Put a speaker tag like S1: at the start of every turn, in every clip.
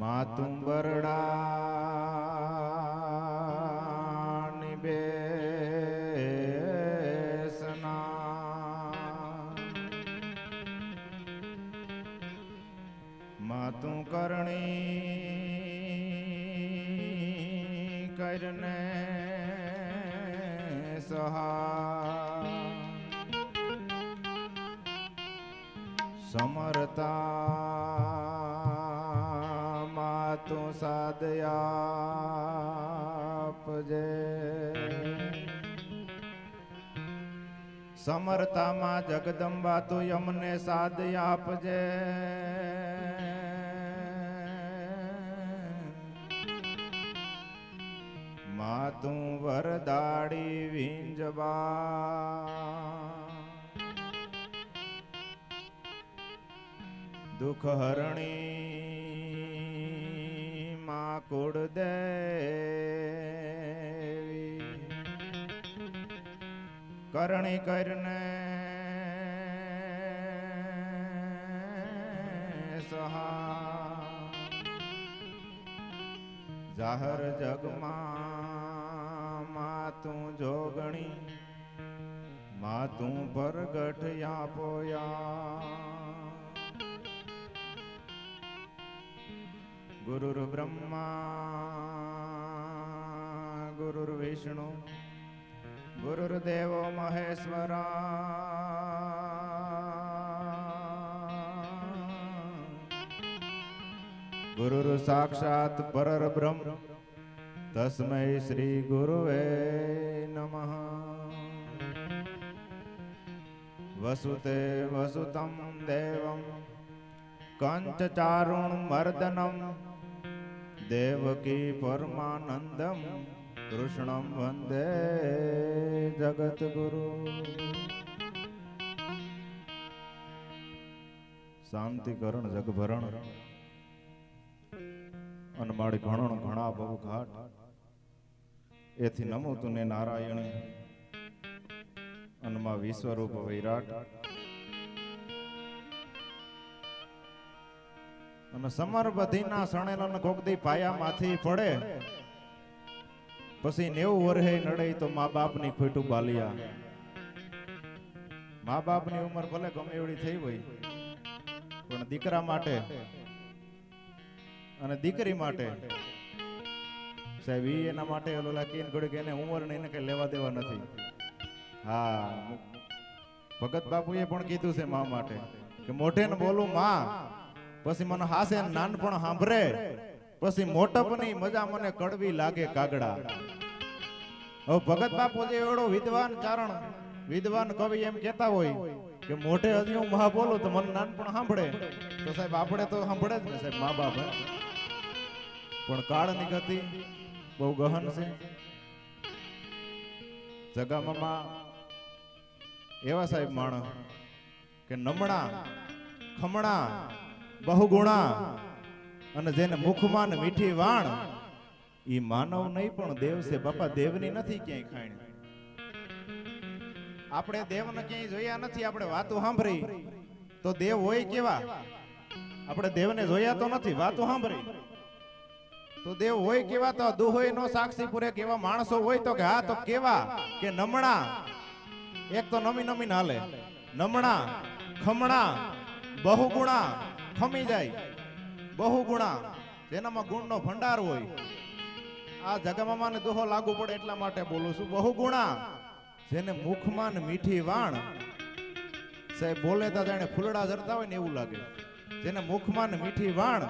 S1: માતું બરડા બેસના. માતું કરણી કરને સહા સમરતા માતું સાદયાપજે સમર્થામાં જગદંબા તું યમને સાદ આપજે માતું વરદાડી વિંજવા દુઃખ હરણી માં કુળ દેવી કરણી કરને સહા જાહર જગમાં માતું જોગણી માતું પરગટ યાપોયા. ગુરુર બ્રહ્મા ગુરુર વિષ્ણુ ગુરુર્દેવો મહેશ્વરા ગુરુર સાક્ષાત પરર બ્રહ્મ તસ્મૈ શ્રી ગુરુવે નમઃ વસુતે વસુતમ દેવમ કંચચારુણ મર્દનમ દેવકી પરમાનંદમ કૃષ્ણમ વંદે જગતગુરુ શાંતિકરણ જગભરણ. અને મારી ઘણણ ઘણા ભવ ઘાટ એથી નમો તુને નારાયણ. અને માં વિશ્વરૂપ વિરાટ. અને સમર બધીના કોકદી પાયામાંથી પડે. પછી નેવું વર્ષે નડે તો મા બાપની ખોટું બાલિયા. મા બાપની ઉંમર ભલે ગમે એવડી થઈ હોય, પણ દીકરા માટે અને દીકરી માટે સાહેબ, ઈ એના માટે ઓલા કેન ઘડીક એને ઉંમર ને એને કઈ લેવા દેવા નથી. હા, ભગત બાપુએ પણ કીધું છે મા માટે કે મોઢે ને બોલું માં. પછી મને હાસે નાનપણ સાંભળે. પછી મોટપની મજા મને કડવી લાગે કાગડા. હવે ભગત બાપુ જે એવડો વિદ્વાન ચારણ વિદ્વાન કવિ એમ કેતા હોય કે મોઢે હજી હું મહા બોલું તો મને નાનપણ સાંભળે. તો સાહેબ, આપણે તો સાંભળે જ ને સાહેબ, મા બાપ. પણ કાળની ગતિ બહુ ગહન છે. જગામાં એવા સાહેબ માણસ કે નમણા, ખમણા બહુગુણા અને જેને મુખમાન મીઠી વાણ, ઈ માનવ નહીં, પણ દેવ છે. બાપા, દેવની નથી ક્યાંય ખાણી. આપણે દેવને ક્યાંય જોયા નથી, આપણે વાતો સાંભળી. તો દેવ હોય કેવા? આપણે દેવને જોયા તો નથી, વાતો સાંભળી. તો દેવ હોય કેવા, તો દુહોય નો સાક્ષી પૂરે કેવા માણસો હોય તો કે હા, તો કેવા? કે નમણા? એક તો નમી નમી હાલે. નમણા, ખમણા, બહુગુણા ખમી જાય. બહુ ગુણા. જેનામાં ગુણનો ભંડાર હોય. આ જગમામાં ને દોહો લાગુ પડે એટલા માટે બોલું છું. બહુ ગુણા. જેને મુખમાં મીઠી વાણ. સાહેબ, બોલે તા જાણે ફૂલડા જરતા હોય ને એવું લાગે. જેને મુખમાં મીઠી વાણ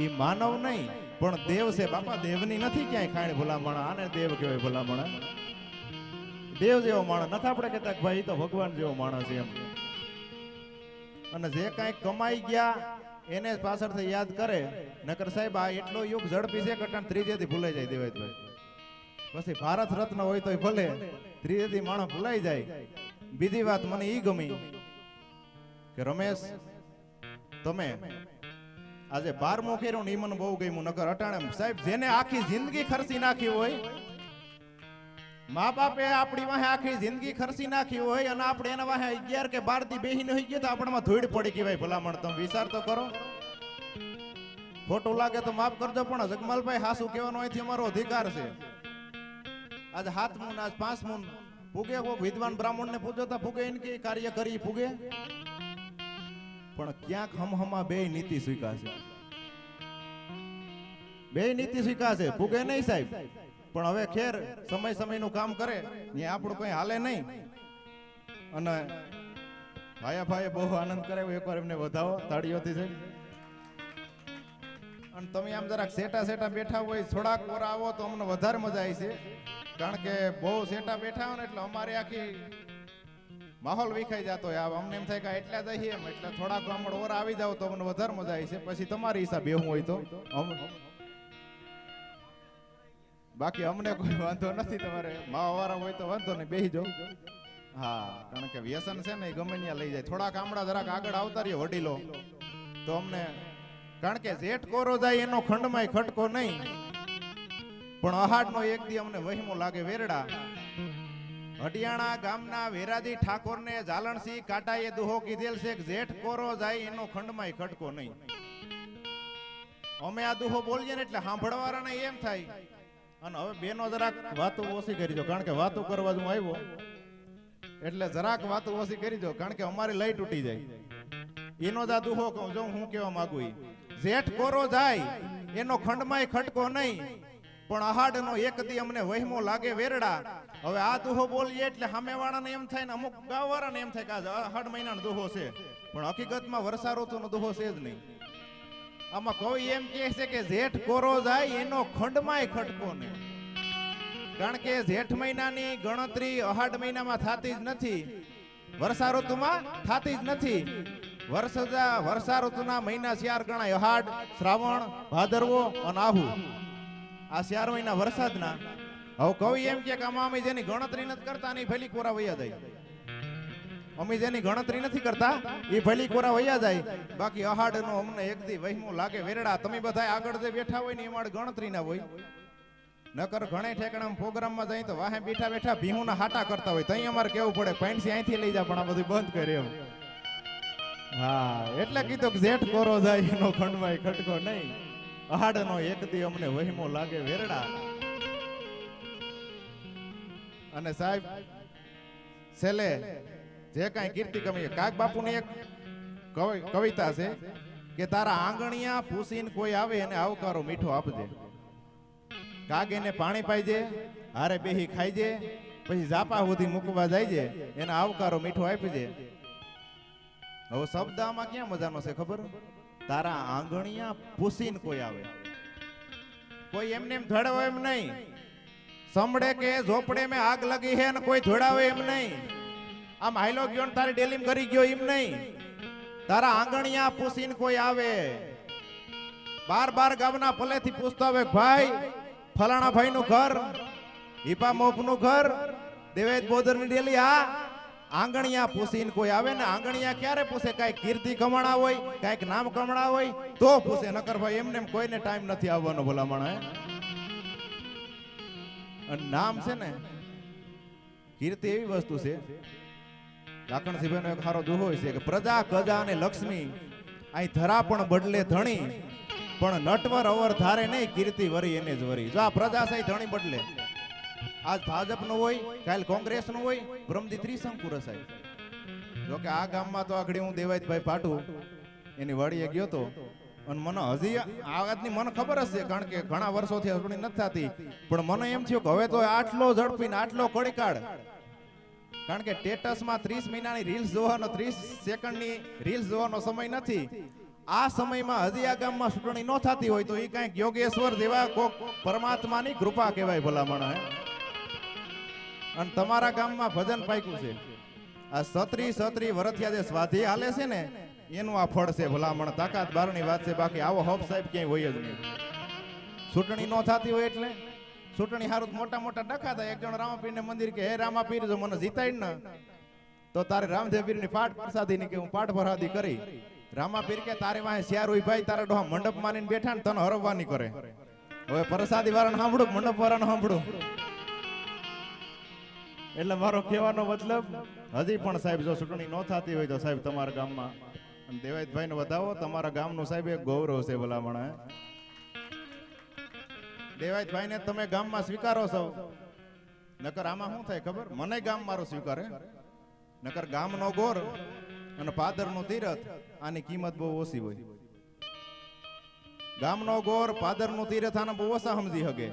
S1: એ માનવ નહીં, પણ દેવ છે. બાપા, દેવની નથી ક્યાંય ખાણ ભલામણ. આને દેવ કહેવાય ભલામણ. દેવ જેવો માણસ. નથી આપણે કહેતા ભાઈ તો ભગવાન જેવો માણસ એમ. અને જે કાંઈ કમાઈ ગયા, એને પાછળથી યાદ કરે. નકર સાહેબ, આ એટલો યુગ ઝડપી છે કે ત્રીજેથી ભૂલાઈ જાય દેવાયતભાઈ. પછી ભારત રત્ન હોય તોય ભલે, ત્રીજેથી માણસ ભૂલાઈ જાય. બીજી વાત મને ઈ ગમી કે રમેશ, તમે આજે બારમું કર્યું ને ઈ મને બહુ ગમ્યું. નકર અટાણે સાહેબ, જેને આખી જિંદગી ખર્ચી નાખી હોય મા બાપે આપણી વાહે આખી જિંદગી ખર્ચી નાખી હોય અને આપણે એના વાહે અગિયાર કે બારથી બેહીને હોઈ ગયા તો આપણામાં ધૂળ પડી ગઈ ભલામણ. તમે વિચાર તો કરો. ખોટું લાગે તો માફ કરજો, પણ જગમાલભાઈ હાસુ કહેવાનો અહીંથી અમારો અધિકાર છે. આજ હાથમું આજ પાંચમું પૂગે, કોક વિદ્વાન બ્રાહ્મણ ને પૂજો તા એને કે કાર્ય કરી પૂગે. પણ ક્યાંક હમહમા બે નીતિ સ્વીકારશે. બે નીતિ સ્વીકારશે. પૂગે નહીં સાહેબ. પણ હવે ખેર સમય સમયનું કામ કરે, ને આપણું કઈ હાલે નહીં. અને ભાયા ભાઈએ બહુ આનંદ કરાવ્યો એકવાર એમને વધાવો, તાળીઓથી છે અને તમે આમ જરાક સેટા સેટા બેઠા હોય, થોડાક ઓર આવો તો અમને વધારે મજા આવી છે. કારણ કે બહુ સેટા બેઠા હોય ને એટલે અમારે આખી માહોલ વિખાઈ જતો હોય. અમને એમ થાય કે એટલા જઈએ એમ, એટલે થોડાક ગામડ ઓર આવી જાવ તો અમને વધારે મજા આવી છે. પછી તમારી હિસાબે હું હોય તો. બાકી અમને કોઈ વાંધો નથી તમારે. માવાવાળા હોય તો વાંધો નહીં બેસી જાઓ. હા, કારણ કે વ્યસન છે ને એ ગમે ત્યાં લઈ જાય. થોડાક આમળા જરાક આગળ આવતા રહીએ વડીલો. તો અમને, કારણ કે જેઠ કોરો જાય એનો ખંડમાંય ખટકો નહીં. પણ અહાડનો એક દી અમને વહીમો લાગે વેરડા. હટિયાણા ગામના વેરાજી ઠાકોરને જાલણસિંહ કાટાએ દુહો કીધેલ છે કે જેઠ કોરો જાય એનો ખંડમાંય ખટકો નહીં. અમે આ દુહો બોલીએ ને એટલે સાંભળવાના એમ થાય. અને હવે બેનો જરાક વાતો ઓછી કરી કારણ કે વાતો કરવા હું આવ્યો. એટલે જરાક વાતો ઓછી કરી કારણ કે અમારી લઈ તૂટી જાય. એનો જ આ દુહો કહું, જો હું કેવા માંગુ. જેઠ કોરો જાય, એનો ખંડમાંય ખટકો નહીં, પણ અહાડનો એક દી અમને વહેમો લાગે વેરડા. હવે આ દુહો બોલીએ એટલે સામેવાળાને એમ થાય ને અમુક ગામવાળાને એમ થાય કે આ અહાડ મહિનાનો દુહો છે. પણ હકીકતમાં વર્ષા ઋતુનો દુહો છે જ નહીં. આમાં કોઈ એમ કહે છે કે જેઠ કોરો જાય, એનો ખંડમાંય ખટકો નહીં. કારણ કે જેઠ મહિનાની ગણતરી અહાડ મહિનામાં થતી જ નથી. વર્ષા ઋતુમાં થતી જ નથી. વર્ષા વર્ષા ઋતુના મહિના શિયાર ગણાય. અહાડ, શ્રાવણ, ભાદરવો અને આહુ. આ શિયાર મહિના વરસાદના. હવે કવિ એમ કે આમાં અમે જેની ગણતરી નથી કરતા નહીં ફેલી કોરા વૈયા જાય. અમે જેની ગણતરી નથી કરતા એ ભલી કોરા વૈયા જાય. બાકી અહાડ નો અમને એક દી વહેમું લાગે વેરડા. તમે બધા આગળ જે બેઠા હોય ને એમાં ગણતરી ના હોય. નકર ઘણે ઠેકાણા પ્રોગ્રામમાં જાય તો વાહે બેઠા બેઠા ભીહુના હાટા કરતા હોય. તઈ અમારે કેવું પડે? પેન્સી અહીંથી લઈ જા, પણ આ બધું બંધ કરે હા, એટલે કીધું કે જેઠ કોરો જાય, એનો ખંડવાય ખટકો નહીં. અહાડનો એક દી અમને વહીમો લાગે વેરડા. અને સાહેબ, છેલ્લે જે કાંઈ કીર્તિ કમી કાક બાપુની એક કવિ- કવિતા છે કે તારા આંગણિયા પૂસીને કોઈ આવે એને આવકારો મીઠો આપજે. કાગ એને પાણી પાઈજે, હારે બેહી ખાઈજે, પછી જાપા સુધી મૂકવા જાયજે એને આવકારો મીઠો આપીજે. હવે શબ્દ આમાં ક્યાં મજાનો છે ખબર? તારા આંગણિયા પૂસીને કોઈ આવે. કોઈ એમને એમ ધડવો એમ નહીં. સમડે કે ઝોપડે મેં આગ લગી હે ને કોઈ ધોડાવે એમ નહીં. આમ હાઈલો ગયો ને તારી ડેલીમ કરી ગયો એમ નહીં. તારા આંગણિયા પૂછીને કોઈ આવે. બાર બાર ગામના ભલેથી પૂછતો આવે, ભાઈ, ફલાણા ભાઈ નું ઘર હિપા મોપનું ઘર, દેવેદ બોદરની ડેલી આ આંગણિયા પૂછીને કોઈ આવે ને આંગણિયા ક્યારે પૂછે? કાંઈક કીર્તિ કમાણા હોય, કાંઈક નામ કમાણા હોય, તો પૂછે. નકર ભાઈ, એમને એમ કોઈને ટાઈમ નથી આવવાનો ભલામણ, હે? નામ છે ને, કીર્તિ એવી વસ્તુ છે લાખણસિંહભાઈનો એક સારો દુહો છે કે પ્રજા, ગજા અને લક્ષ્મી. અહીં ધરા પણ બદલે ધણી, પણ નટવર અવર ધારે નહીં, કીર્તિ વરી એને જ વરી. જો આ પ્રજા છે ધણી બદલે. આજનું હોય, કાલનું હોય, બ્રહ્મજી ત્રિશંકુ રસાય જો કે આ ગામમાં તો આગળ હું દેવાયતભાઈ પાટું, એની વાડીએ ગયો તો, અને મને હજી આ વાતની મને ખબર હશે, કારણ કે ઘણા વર્ષોથી ચૂંટણી નથી થતી. પણ મને એમ થયું કે હવે તો આટલો ઝડપી ને આટલો કડીકાળ કારણ કે સ્ટેટસમાં ત્રીસ મહિનાની રીલ્સ જોવાનો, ત્રીસ સેકન્ડની રીલ્સ જોવાનો સમય નથી. આ સમયમાં હજી આ ગામમાં ચૂંટણી ન થતી હોય તો એ કંઈક યોગેશ્વર જેવા કોક પરમાત્માની કૃપા કહેવાય ભલામણ, હે? અને તમારા ગામમાં ભજન પાક્યું છે. આ સત્રી સત્રી વરથિયા જે સ્વાધી હાલે છે ને, એનું આ ફળ છે ભલામણ. તાકાત બારની વાત છે. બાકી આવો હબ સાહેબ ક્યાંય હોય જ નહીં. ચૂંટણી ન થતી હોય એટલે ચૂંટણી હારું મોટા મોટા ડખા થાય. એક જણ રામાપીર ને મંદિર કે, હે રામાપીર, જો મને જીતાય ને. તો તારે રામદેવપીરની પાઠ પ્રસાદી ની કે હું પાઠ ભરાદી કરી. રામાપીર કે, તારે વાહે શિયાર ભાઈ, તારા ડોહા મંડપ માનીને બેઠા ને તને હરવવાની કરે. હવે પ્રસાદી વારણ સાંભળું મંડપ વારણ સાંભળું? એટલે મારો કહેવાનો મતલબ, હજી પણ સાહેબ જો ચૂંટણી ન થતી હોય તો સાહેબ તમારા ગામમાં. દેવાયતભાઈ ને વધાવો તમારા ગામનું સાહેબ એક ગૌરવ છે ભલામણ હે? દેવાયતભાઈને તમે ગામમાં સ્વીકારો છો. નકર આમાં શું થાય ખબર? મને ગામ મારો સ્વીકારે. નકર ગામનો ગોર અને પાદરનું તીરથ, આની કિંમત બહુ ઓછી હોય. ગામનો ગોર, પાદરનું તીરથ, આને બહુ ઓછા સમજી શકે